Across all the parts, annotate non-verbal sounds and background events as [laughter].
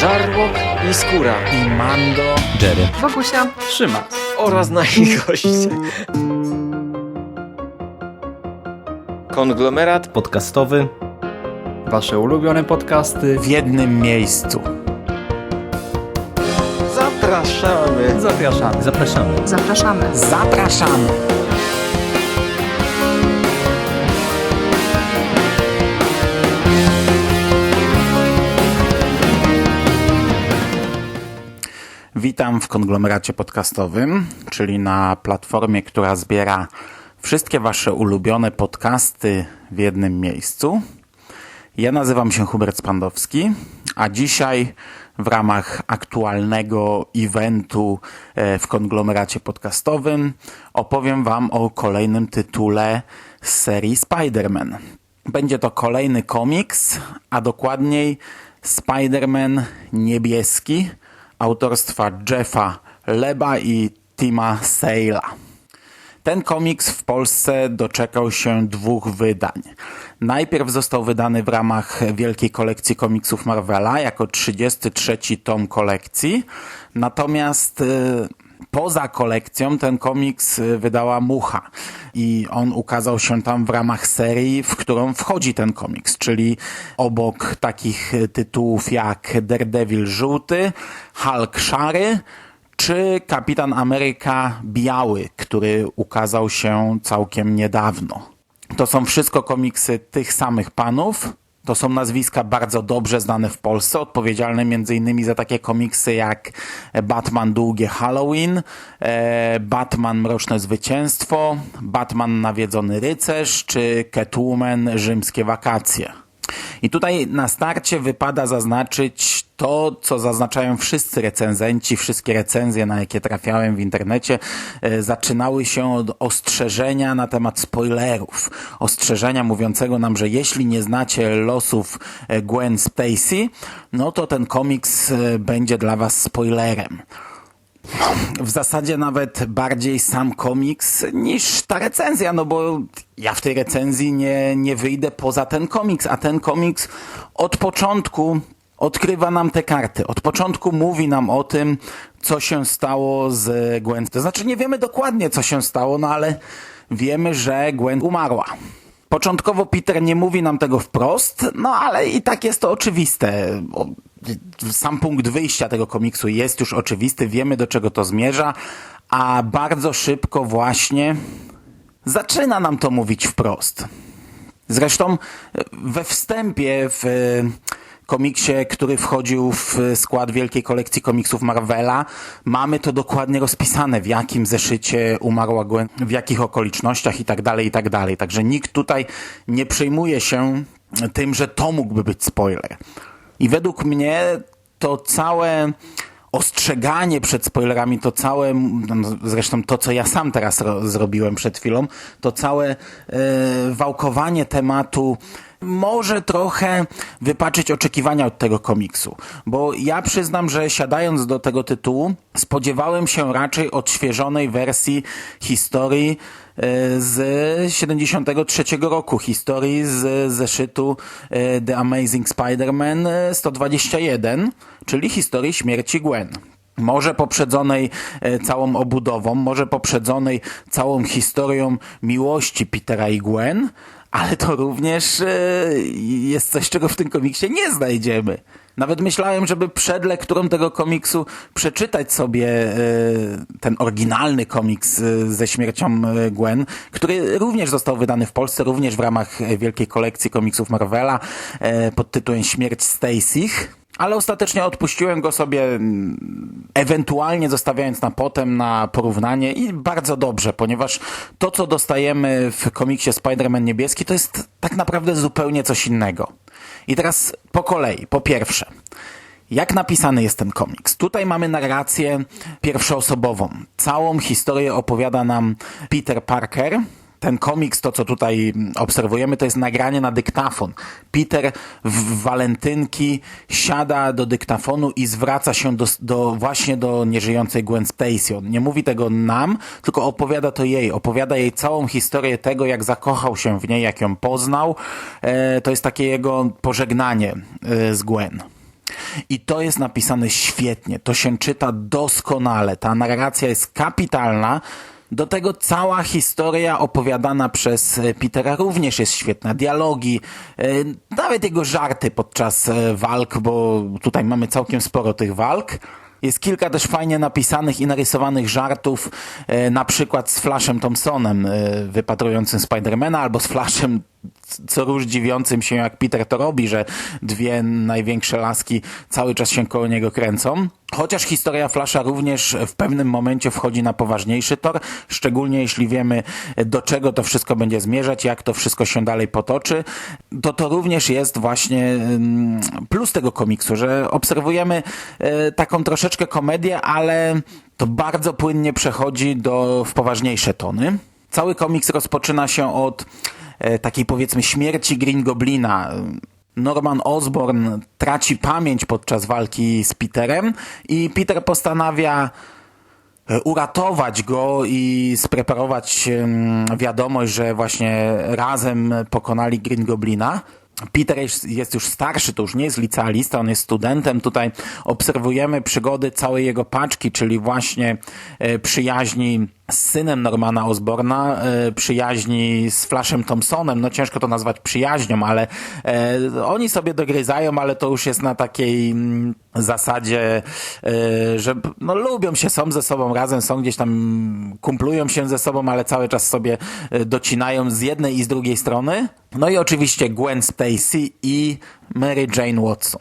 Żarłok i Skóra i Mando. Jerry. Bogusia. Szymas. oraz nasi goście. Konglomerat Podcastowy. Wasze ulubione podcasty w jednym miejscu. zapraszamy. Zapraszamy. Zapraszamy. Zapraszamy. Zapraszamy. Witam w konglomeracie podcastowym, czyli na platformie, która zbiera wszystkie Wasze ulubione podcasty w jednym miejscu. Ja nazywam się Hubert Spandowski, a dzisiaj w ramach aktualnego eventu e, w konglomeracie podcastowym opowiem Wam o kolejnym tytule z serii Spider-Man. Będzie to kolejny komiks, a dokładniej Spider-Man niebieski autorstwa Jeffa Leba i Tima Sale'a. Ten komiks w Polsce doczekał się dwóch wydań. Najpierw został wydany w ramach wielkiej kolekcji komiksów Marvela jako 33 tom kolekcji, natomiast y, poza kolekcją ten komiks y, wydała Mucha i on ukazał się tam w ramach serii, w którą wchodzi ten komiks, czyli obok takich tytułów jak Daredevil żółty, Hulk szary, czy Kapitan Ameryka Biały, który ukazał się całkiem niedawno. To są wszystko komiksy tych samych panów. To są nazwiska bardzo dobrze znane w Polsce, odpowiedzialne m.in. za takie komiksy jak Batman Długie Halloween, e, Batman Mroczne Zwycięstwo, Batman Nawiedzony Rycerz czy Catwoman Rzymskie Wakacje. I tutaj na starcie wypada zaznaczyć to, co zaznaczają wszyscy recenzenci, wszystkie recenzje, na jakie trafiałem w internecie, e, zaczynały się od ostrzeżenia na temat spoilerów. Ostrzeżenia mówiącego nam, że jeśli nie znacie losów e, Gwen Stacy, no to ten komiks e, będzie dla was spoilerem w zasadzie nawet bardziej sam komiks niż ta recenzja, no bo ja w tej recenzji nie, nie wyjdę poza ten komiks, a ten komiks od początku odkrywa nam te karty. Od początku mówi nam o tym, co się stało z Gwen. To znaczy nie wiemy dokładnie, co się stało, no ale wiemy, że Gwen umarła. Początkowo Peter nie mówi nam tego wprost, no ale i tak jest to oczywiste. Sam punkt wyjścia tego komiksu jest już oczywisty, wiemy do czego to zmierza, a bardzo szybko właśnie zaczyna nam to mówić wprost. Zresztą we wstępie w komiksie, który wchodził w skład wielkiej kolekcji komiksów Marvela, mamy to dokładnie rozpisane, w jakim zeszycie umarła Gwen, w jakich okolicznościach i tak dalej, i tak dalej. Także nikt tutaj nie przejmuje się tym, że to mógłby być spoiler. I według mnie to całe ostrzeganie przed spoilerami, to całe, zresztą to, co ja sam teraz ro, zrobiłem przed chwilą, to całe e, wałkowanie tematu może trochę wypaczyć oczekiwania od tego komiksu. Bo ja przyznam, że siadając do tego tytułu, spodziewałem się raczej odświeżonej wersji historii e, z 73 roku, historii z zeszytu e, The Amazing Spider-Man e, 121, czyli historii śmierci Gwen. Może poprzedzonej e, całą obudową, może poprzedzonej całą historią miłości Petera i Gwen, ale to również e, jest coś, czego w tym komiksie nie znajdziemy. Nawet myślałem, żeby przed lekturą tego komiksu przeczytać sobie e, ten oryginalny komiks e, ze śmiercią Gwen, który również został wydany w Polsce, również w ramach wielkiej kolekcji komiksów Marvela pod tytułem Śmierć Stacy'ch. Ale ostatecznie odpuściłem go sobie, mm, ewentualnie zostawiając na potem na porównanie i bardzo dobrze, ponieważ to, co dostajemy w komiksie Spider-Man niebieski, to jest tak naprawdę zupełnie coś innego. I teraz po kolei. Po pierwsze, jak napisany jest ten komiks? Tutaj mamy narrację pierwszoosobową. Całą historię opowiada nam Peter Parker, ten komiks, to co tutaj obserwujemy, to jest nagranie na dyktafon. Peter w walentynki siada do dyktafonu i zwraca się do, do, właśnie do nieżyjącej Gwen Stacy. On nie mówi tego nam, tylko opowiada to jej. Opowiada jej całą historię tego, jak zakochał się w niej, jak ją poznał. E, to jest takie jego pożegnanie e, z Gwen. i to jest napisane świetnie, to się czyta doskonale, ta narracja jest kapitalna, do tego cała historia opowiadana przez e, Petera również jest świetna. Dialogi, e, nawet jego żarty podczas e, walk, bo tutaj mamy całkiem sporo tych walk. Jest kilka też fajnie napisanych i narysowanych żartów, na przykład z Flashem Thompsonem wypatrującym Spidermana albo z Flashem co róż dziwiącym się jak Peter to robi, że dwie największe laski cały czas się koło niego kręcą. Chociaż historia Flasha również w pewnym momencie wchodzi na poważniejszy tor, szczególnie jeśli wiemy do czego to wszystko będzie zmierzać, jak to wszystko się dalej potoczy, to to również jest właśnie mm, plus tego komiksu, że obserwujemy e, taką troszeczkę komedię, ale to bardzo płynnie przechodzi do, w poważniejsze tony. Cały komiks rozpoczyna się od e, takiej powiedzmy śmierci Green Goblina. Norman Osborn traci pamięć podczas walki z Peterem i Peter postanawia e, uratować go i spreparować wiadomość, że właśnie razem pokonali Green Goblina. Peter jest, jest już starszy, to już nie jest licealista, on jest studentem. Tutaj obserwujemy przygody całej jego paczki, czyli właśnie e, przyjaźni z synem Normana Osborna, e, przyjaźni z Flashem Thompsonem. No ciężko to nazwać przyjaźnią, ale e, oni sobie dogryzają, ale to już jest na takiej mm, zasadzie, e, że no, lubią się, są ze sobą razem, są gdzieś tam, kumplują się ze sobą, ale cały czas sobie docinają z jednej i z drugiej strony. No i oczywiście Gwen Stacy i Mary Jane Watson.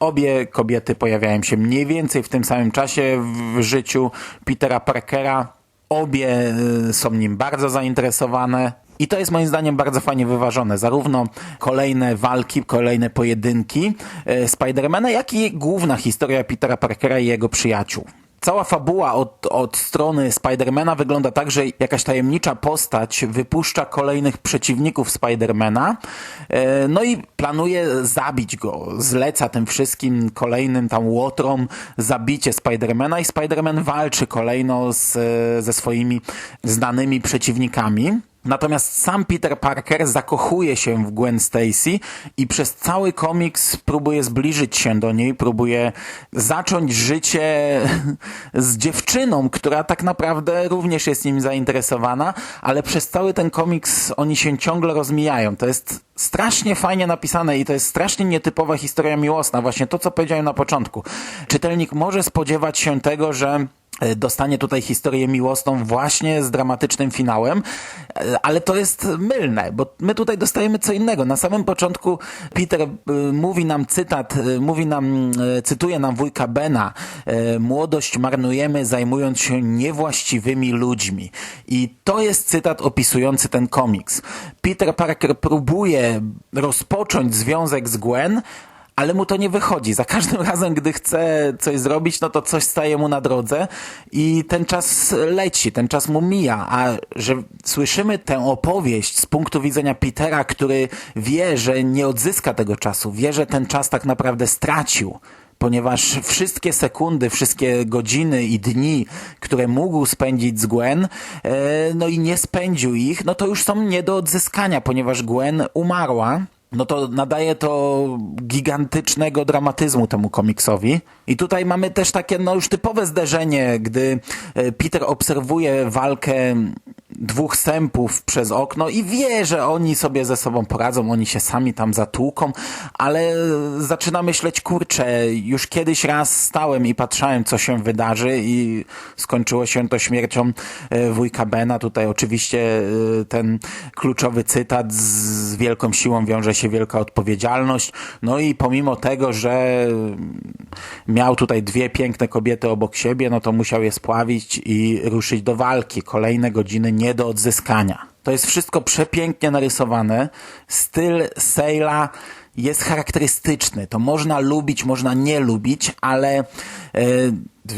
Obie kobiety pojawiają się mniej więcej w tym samym czasie w życiu Petera Parkera. Obie y, są nim bardzo zainteresowane. I to jest moim zdaniem bardzo fajnie wyważone. Zarówno kolejne walki, kolejne pojedynki y, Spidermana, jak i główna historia Petera Parkera i jego przyjaciół. Cała fabuła od, od strony Spidermana wygląda tak, że jakaś tajemnicza postać wypuszcza kolejnych przeciwników Spidermana, e, no i planuje zabić go. Zleca tym wszystkim kolejnym tam łotrom zabicie Spidermana i Spiderman walczy kolejno z, ze swoimi znanymi przeciwnikami. Natomiast sam Peter Parker zakochuje się w Gwen Stacy i przez cały komiks próbuje zbliżyć się do niej, próbuje zacząć życie z dziewczyną, która tak naprawdę również jest nim zainteresowana, ale przez cały ten komiks oni się ciągle rozmijają. To jest strasznie fajnie napisane i to jest strasznie nietypowa historia miłosna. Właśnie to, co powiedziałem na początku. Czytelnik może spodziewać się tego, że dostanie tutaj historię miłosną właśnie z dramatycznym finałem, e, ale to jest mylne, bo my tutaj dostajemy co innego. Na samym początku Peter e, mówi nam cytat, e, mówi nam, e, cytuje nam wujka Bena, e, młodość marnujemy zajmując się niewłaściwymi ludźmi. I to jest cytat opisujący ten komiks. Peter Parker próbuje rozpocząć związek z Gwen, ale mu to nie wychodzi. Za każdym [laughs] razem, gdy chce coś zrobić, no to coś staje mu na drodze i ten czas leci, ten czas mu mija, a że słyszymy tę opowieść z punktu widzenia Petera, który wie, że nie odzyska tego czasu, wie, że ten czas tak naprawdę stracił, ponieważ wszystkie sekundy, wszystkie godziny i dni, które mógł spędzić z Gwen, e, no i nie spędził ich, no to już są nie do odzyskania, ponieważ Gwen umarła no to nadaje to gigantycznego dramatyzmu temu komiksowi. I tutaj mamy też takie no już typowe zderzenie, gdy e, Peter obserwuje walkę dwóch sępów przez okno i wie, że oni sobie ze sobą poradzą, oni się sami tam zatłuką, ale zaczyna myśleć, kurczę, już kiedyś raz stałem i patrzałem, co się wydarzy i skończyło się to śmiercią e, wujka Bena. Tutaj oczywiście e, ten kluczowy cytat z wielką siłą wiąże się wielka odpowiedzialność. No i pomimo tego, że miał tutaj dwie piękne kobiety obok siebie, no to musiał je spławić i ruszyć do walki. Kolejne godziny nie do odzyskania. To jest wszystko przepięknie narysowane. Styl Sale'a jest charakterystyczny. To można lubić, można nie lubić, ale e,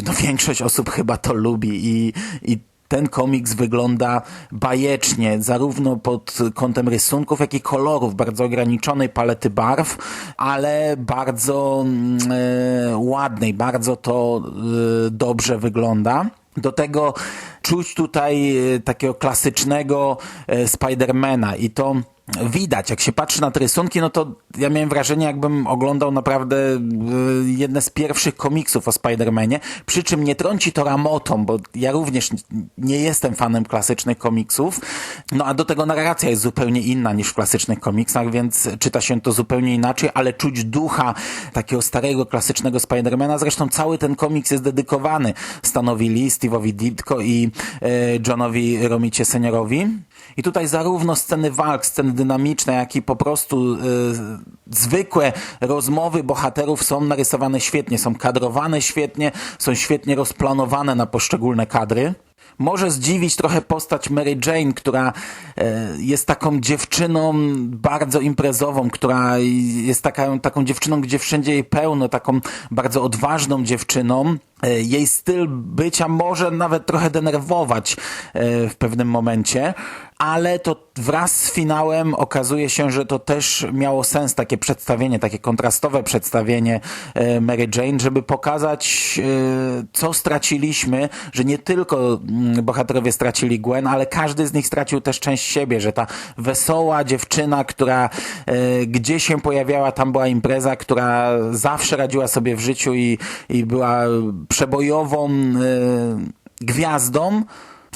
no, większość osób chyba to lubi i, i ten komiks wygląda bajecznie, zarówno pod kątem rysunków, jak i kolorów, bardzo ograniczonej palety barw, ale bardzo mm, e, ładnej, bardzo to e, dobrze wygląda. Do tego czuć tutaj e, takiego klasycznego e, Spidermana i to widać. Jak się patrzy na te rysunki, no to ja miałem wrażenie, jakbym oglądał naprawdę y, jedne z pierwszych komiksów o Spider-Manie. Przy czym nie trąci to ramotą, bo ja również nie jestem fanem klasycznych komiksów. No a do tego narracja jest zupełnie inna niż w klasycznych komiksach, więc czyta się to zupełnie inaczej, ale czuć ducha takiego starego, klasycznego Spidermana. Zresztą cały ten komiks jest dedykowany Stanowi Lee, Steve'owi Ditko i e, Johnowi Romicie seniorowi. I tutaj zarówno sceny walk, sceny dynamiczne, jak i po prostu e, zwykłe rozmowy bohaterów są narysowane świetnie, są kadrowane świetnie, są świetnie rozplanowane na poszczególne kadry. Może zdziwić trochę postać Mary Jane, która e, jest taką dziewczyną bardzo imprezową, która jest taka, taką dziewczyną, gdzie wszędzie jej pełno, taką bardzo odważną dziewczyną. E, Jej styl bycia może nawet trochę denerwować w pewnym momencie, ale to wraz z finałem okazuje się, że to też miało sens, takie przedstawienie, takie kontrastowe przedstawienie e, Mary Jane, żeby pokazać, e, co straciliśmy, że nie tylko mm, bohaterowie stracili Gwen, ale każdy z nich stracił też część siebie, że ta wesoła dziewczyna, która e, gdzie się pojawiała, tam była impreza, która zawsze radziła sobie w życiu i, i była przebojową gwiazdą,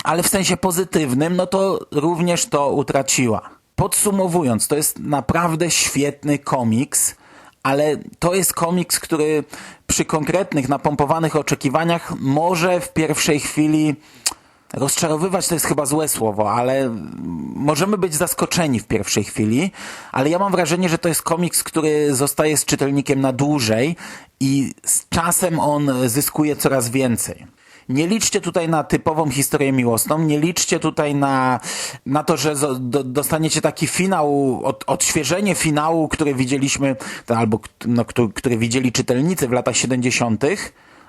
ale w sensie pozytywnym, no to również to utraciła. Podsumowując, to jest naprawdę świetny komiks, ale to jest komiks, który przy konkretnych, napompowanych oczekiwaniach może w pierwszej chwili rozczarowywać to jest chyba złe słowo, ale możemy być zaskoczeni w pierwszej chwili, ale ja mam wrażenie, że to jest komiks, który zostaje z czytelnikiem na dłużej i z czasem on zyskuje coraz więcej. Nie liczcie tutaj na typową historię miłosną, nie liczcie tutaj na, na to, że do, dostaniecie taki finał, od, odświeżenie finału, który widzieliśmy, albo no, który, który widzieli czytelnicy w latach 70.,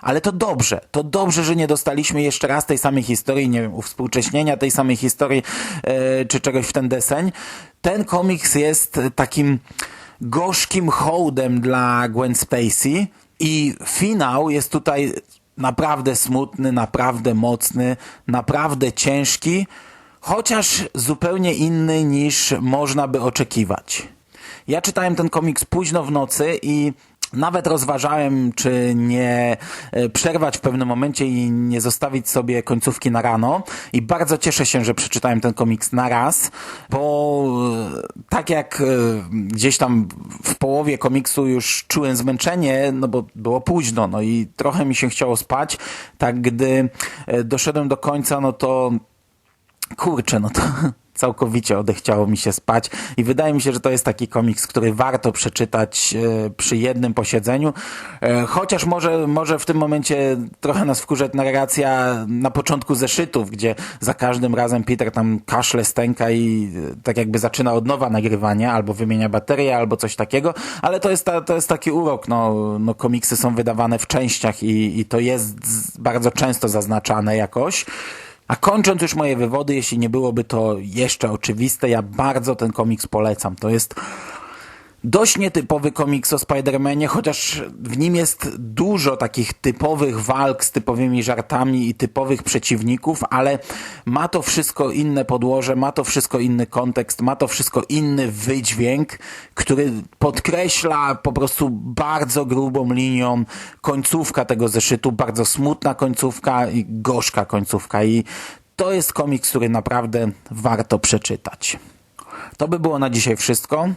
ale to dobrze, to dobrze, że nie dostaliśmy jeszcze raz tej samej historii, nie wiem, uwspółcześnienia tej samej historii, e, czy czegoś w ten deseń. Ten komiks jest takim gorzkim hołdem dla Gwen Spacey i finał jest tutaj naprawdę smutny, naprawdę mocny, naprawdę ciężki, chociaż zupełnie inny niż można by oczekiwać. Ja czytałem ten komiks późno w nocy i nawet rozważałem, czy nie e, przerwać w pewnym momencie i nie zostawić sobie końcówki na rano. I bardzo cieszę się, że przeczytałem ten komiks na raz, bo e, tak jak e, gdzieś tam w połowie komiksu już czułem zmęczenie, no bo było późno, no i trochę mi się chciało spać, tak gdy doszedłem do końca, no to kurczę, no to [laughs] całkowicie odechciało mi się spać i wydaje mi się, że to jest taki komiks, który warto przeczytać e, przy jednym posiedzeniu, e, chociaż może, może w tym momencie trochę nas wkurzać narracja na początku zeszytów, gdzie za każdym razem Peter tam kaszle, stęka i e, tak jakby zaczyna od nowa nagrywanie, albo wymienia baterię, albo coś takiego, ale to jest, ta, to jest taki urok, no, no komiksy są wydawane w częściach i, i to jest bardzo często zaznaczane jakoś. A kończąc już moje wywody, jeśli nie byłoby to jeszcze oczywiste, ja bardzo ten komiks polecam. To jest dość nietypowy komiks o Spider-Manie, chociaż w nim jest dużo takich typowych walk z typowymi żartami i typowych przeciwników, ale ma to wszystko inne podłoże, ma to wszystko inny kontekst, ma to wszystko inny wydźwięk, który podkreśla po prostu bardzo grubą linią końcówka tego zeszytu, bardzo smutna końcówka i gorzka końcówka i to jest komiks, który naprawdę warto przeczytać. To by było na dzisiaj wszystko.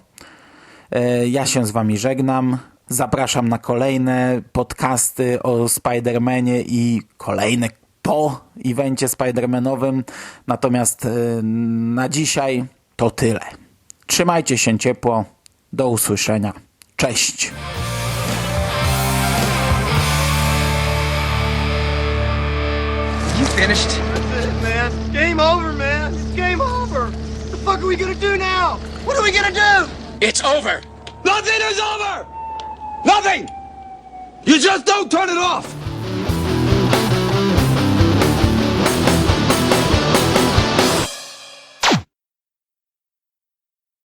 E, Ja się z wami żegnam. Zapraszam na kolejne podcasty o Spider-Manie i kolejne po evencie Spider-Manowym. Natomiast e, na dzisiaj to tyle. Trzymajcie się ciepło. Do usłyszenia. Cześć. You finished? That's it, man. Game over, man. It's game over. What the fuck are we gonna do now? What are we gonna do? It's over. Nothing is over! Nothing! You just don't turn it off!